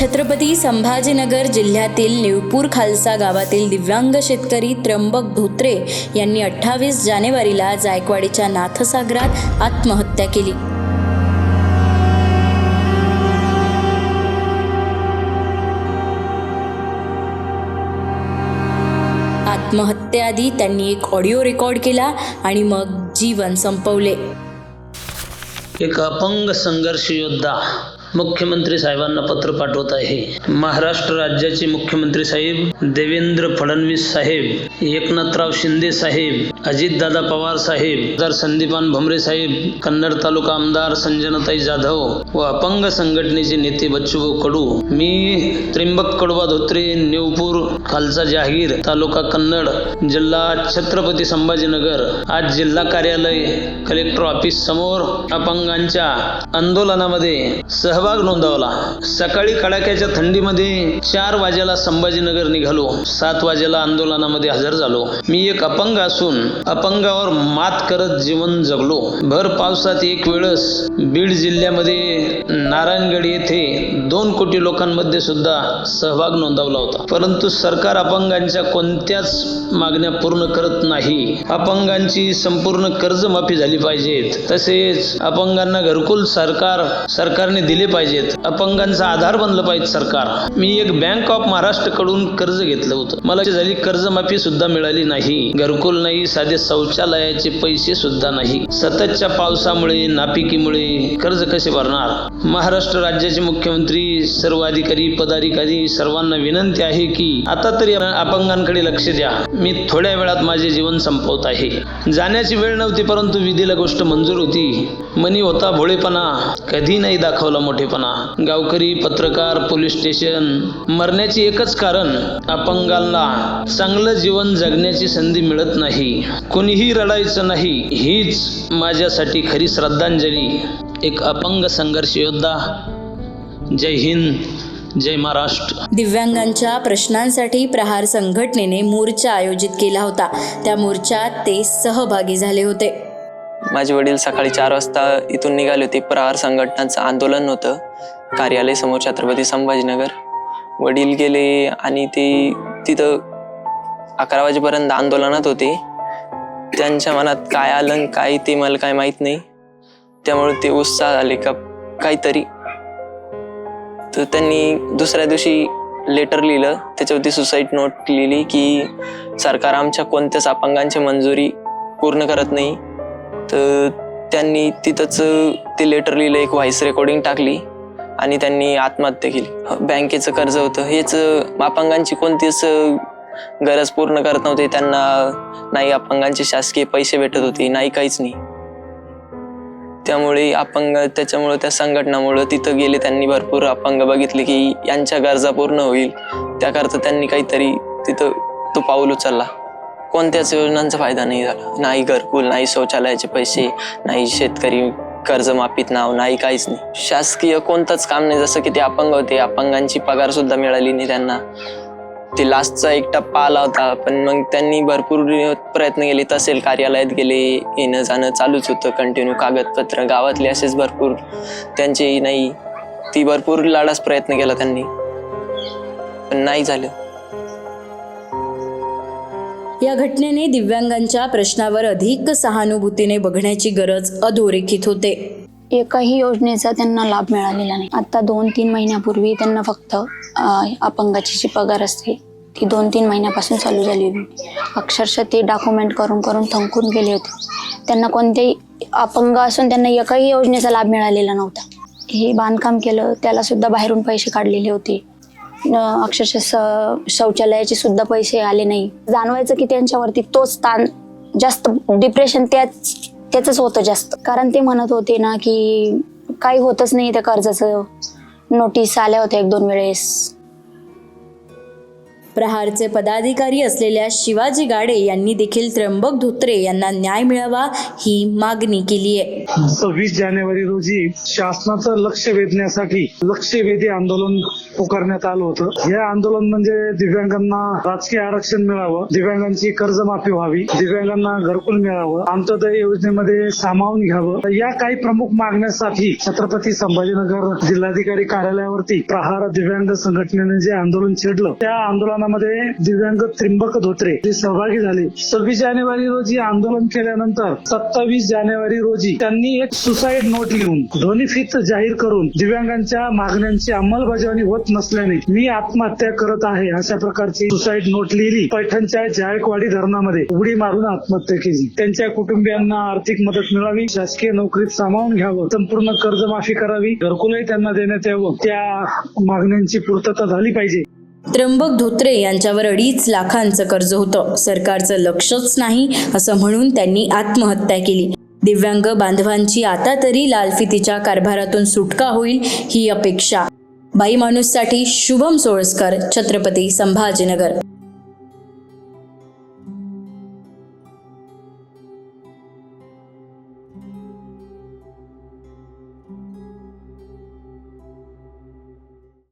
छत्रपती संभाजीनगर जिल्ह्यातील निवपूर खालसा गावातील दिव्यांग शेतकरी त्र्यंबक धोत्रे यांनी अठ्ठावीस जानेवारीला जायकवाडीच्या नाथसागरात आत्महत्या केली. आत्महत्येआधी त्यांनी एक ऑडिओ रेकॉर्ड केला आणि मग जीवन संपवले. एक अपंग संघर्ष योद्धा मुख्यमंत्री साहेबांना पत्र पाठवत आहे. महाराष्ट्र राज्याचे मुख्यमंत्री साहेब देवेंद्र फडणवीस साहेब एकनाथराव शिंदे साहेब अजितदादा पवार साहेब आमदार संदीपान भुमरे साहेब कन्नड तालुका आमदार संजनाताई जाधव व अपंग संघटनेचे नेते बच्चूभाऊ कडू. मी त्र्यंबक कडवा धोत्रे नेवपूर खालचा जहागीर तालुका कन्नड जिल्हा छत्रपती संभाजीनगर आज जिल्हा कार्यालय कलेक्टर ऑफिस समोर अपंगांच्या आंदोलनामध्ये सहभाग नोंदवला. सकाळी कडाक्याच्या थंडीमध्ये चार वाजेला संभाजीनगर निघालो. सात वाजेला आंदोलनामध्ये हजर झालो. मी एक अपंग असून अपंगावर मात करत जीवन जगलो. भर पावसात एक वेळस बीड जिल्ह्यामध्ये नारायणगड येथे दोन कोटी लोकांमध्ये सुद्धा सहभाग नोंदवला होता. परंतु सरकार अपंगांच्या कोणत्याच मागण्या पूर्ण करत नाही. अपंगांची संपूर्ण कर्जमाफी झाली पाहिजेत. तसेच अपंगांना घरकुल सरकार सरकारने दिले पाहिजेत. अपंगांचा आधार बनलं पाहिजे सरकार. मी एक बँक ऑफ महाराष्ट्रकडून कर्ज घेतलं होतं. मला जी झाली कर्जमाफी सुद्धा मिळाली नाही. घरकुल नाही साधे शौचालयाचे पैसे सुद्धा नाही. सततच्या पावसामुळे नापिकीमुळे कर्ज कसे भरणार? महाराष्ट्र राज्याचे मुख्यमंत्री सर्व अधिकारी पदाधिकारी सर्वांना विनंती आहे की आता तरी अपंगांकडे लक्ष द्या. मी थोड्या वेळात माझे जीवन संपवत आहे. जाण्याची वेळ नव्हती परंतु विधीला गोष्ट मंजूर होती. मनी होता भोळेपणा. कधी नाही दाखवला मोठेपणा. गावकरी पत्रकार पोलीस स्टेशन. मरण्याचे एकच कारण अपंगांना. चांगलं जीवन जगण्याची संधी मिळत नाही. कोणीही रडायचं नाही. हीच माझ्यासाठी खरी श्रद्धांजली. एक अपंग संघर्ष योद्धा. जय हिंद जय महाराष्ट्र. दिव्यांगांच्या प्रश्नांसाठी प्रहार संघटनेने मोर्चा आयोजित केला होता. त्या मोर्चात ते सहभागी झाले होते. माझे वडील सकाळी चार वाजता इथून निघाले होते. प्रहार संघटनाचं आंदोलन होतं. कार्यालय समोर छत्रपती संभाजीनगर. वडील गेले आणि ते तिथं अकरा वाजेपर्यंत आंदोलनात होते. त्यांच्या मनात काय आलं काय ते मला काय माहीत नाही. त्यामुळे ते उत्साह आले का काहीतरी. तर त्यांनी दुसऱ्या दिवशी लेटर लिहिलं. त्याच्यावरती सुसाईड नोट लिहिली की सरकार आमच्या कोणत्याच अपंगांची मंजुरी पूर्ण करत नाही. तर त्यांनी तिथंच ते लेटर लिहिलं एक व्हॉइस रेकॉर्डिंग टाकली आणि त्यांनी आत्महत्या केली. बँकेचं कर्ज होतं. हेच अपंगांची कोणतीच गरज पूर्ण करत नव्हते. त्यांना नाही अपंगांचे शासकीय पैसे भेटत होते नाही काहीच नाही. त्यामुळे अपंग त्याच्यामुळं त्या संघटनामुळं तिथं गेले त्यांनी भरपूर अपंग बघितले की यांच्या गरजा पूर्ण होईल. त्याकरता त्यांनी काहीतरी तिथं तो पाऊल उचलला. कोणत्याच योजनांचा फायदा नाही झाला. नाही घरकुल नाही शौचालयाचे पैसे नाही शेतकरी कर्जमाफीत नाव नाही काहीच नाही. शासकीय कोणतंच काम नाही. जसं की ते अपंग होते. अपंगांची पगार सुद्धा मिळाली नाही त्यांना. ते लास्टचा एक टप्पा आला होता. पण मग त्यांनी भरपूर प्रयत्न केले. तसेल कार्यालयात गेले. येणं जाणं चालूच होतं. कंटिन्यू कागदपत्र गावातले असेच भरपूर. त्यांचे नाही. ती भरपूर लाडास प्रयत्न केला त्यांनी. पण नाही झालं. या घटनेने दिव्यांगांच्या प्रश्नावर अधिक सहानुभूतीने बघण्याची गरज अधोरेखित होते. एकाही योजनेचा त्यांना लाभ मिळालेला नाही. आता दोन तीन महिन्यापूर्वी त्यांना फक्त अपंगाची जी पगार असते ती दोन तीन महिन्यापासून चालू झाली होती. अक्षरशः ते डॉक्युमेंट करून करून थंकून गेले होते. त्यांना कोणतेही अपंग असून त्यांना एकाही योजनेचा लाभ मिळालेला नव्हता. हे बांधकाम केलं त्याला सुद्धा बाहेरून पैसे काढलेले होते. अक्षरशः स- शौचालयाचे सुद्धा पैसे आले नाही. जाणवायचं की त्यांच्यावरती तोच ताण जास्त डिप्रेशन त्याच त्याच होतं जास्त. कारण ते म्हणत होते ना की काही होतच नाही त्या कर्जाचं. नोटीस आल्या होत्या एक दोन वेळेस. प्रहारचे पदाधिकारी असलेल्या शिवाजी गाडे यांनी देखील त्र्यंबक धोत्रे यांना न्याय मिळावा ही मागणी केली आहे. सव्वीस जानेवारी रोजी शासनाचं लक्ष वेधण्यासाठी लक्षवेधी आंदोलन पुकारण्यात आलं होतं. हे आंदोलन म्हणजे दिव्यांगांना राजकीय आरक्षण मिळावं दिव्यांगांची कर्जमाफी व्हावी दिव्यांगांना घरकुल मिळावं अंत्योदय योजनेमध्ये सामावून घ्यावं. या काही प्रमुख मागण्यासाठी छत्रपती संभाजीनगर जिल्हाधिकारी कार्यालयावरती प्रहार दिव्यांग संघटनेने जे आंदोलन छेडलं त्या आंदोलनामध्ये दिव्यांग त्रिंबक धोत्रे जे सहभागी झाले. सव्वीस जानेवारी रोजी आंदोलन केल्यानंतर सत्तावीस जानेवारी रोजी त्यांनी एक सुसाईड नोट लिहून ध्वनिफीत जाहीर करून दिव्यांगांच्या मागण्यांची अंमलबजावणी होत नसल्याने मी आत्महत्या करत आहे अशा प्रकारची सुसाईड नोट लिहिली. पैठणच्या जायकवाडी धरणामध्ये उडी मारून आत्महत्या केली. त्यांच्या कुटुंबियांना आर्थिक मदत मिळावी शासकीय नोकरीत सामावून घ्यावं संपूर्ण कर्जमाफी करावी घरकुलही त्यांना देण्यात यावं त्या मागण्यांची पूर्तता झाली पाहिजे. त्र्यंबक धोत्रे यांच्यावर अडीच लाखांचं कर्ज होतं. सरकारचं लक्षच नाही असं म्हणून त्यांनी आत्महत्या केली. दिव्यांग बांधवांची आता तरी लालफितीच्या कारभारातून सुटका होईल ही अपेक्षा. बाई माणूससाठी शुभम सोळसकर छत्रपती संभाजीनगर.